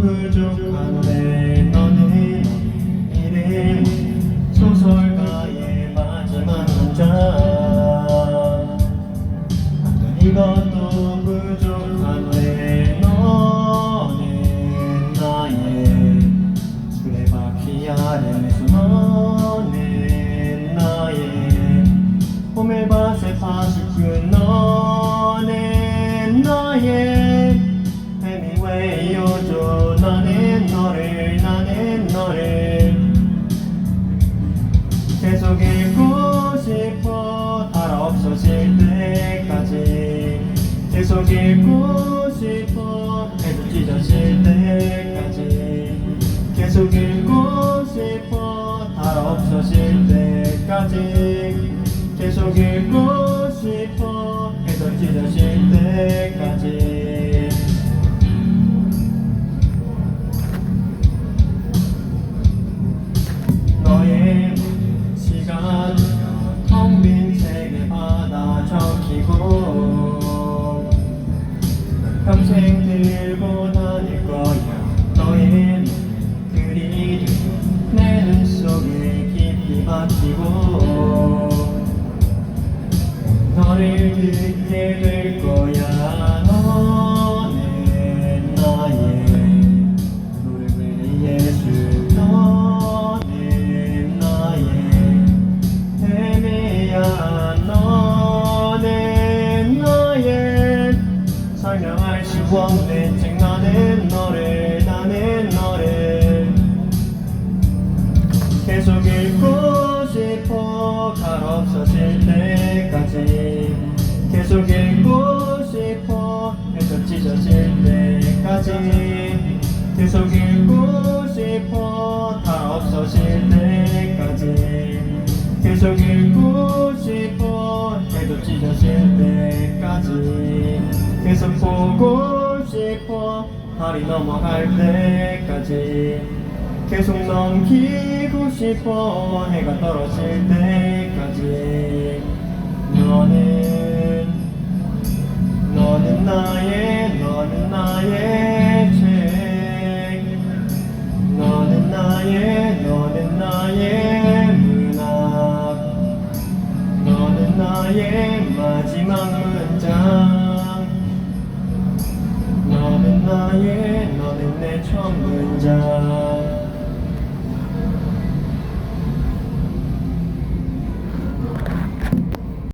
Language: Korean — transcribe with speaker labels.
Speaker 1: 부족한데 너는 이름 소설가의 마지막 문장. 이것도 부족한데 너는 나의 수레바퀴 아래서 너는 나의 호멜밭의 파수꾼 너는 나의 다 없어질 때까지 계속 읽고 싶어 해도 찢어질 때까지 계속 읽고 싶어 다 없어질 때까지 계속 읽고 너를 듣게 될 거야 너는 나의 노래의 예수 너는 나의 헤매야 너는 나의 설명할 수 없는 책 나는 너를 나는 너를 계속 읽고 싶어 갈 없어질 때까지 계속 읽고 싶어. 해서 찢어질 때까지 계속 읽고 싶어. 다 없어질 때까지 계속 읽고 싶어. 해도 찢어질 때까지 계속 보고 싶어. 발이 넘어갈 때까지 계속 넘기고 싶어. 해가 떨어질 때까지 너는 나의 마지막 문장. 너는 나의 너는 내 첫 문장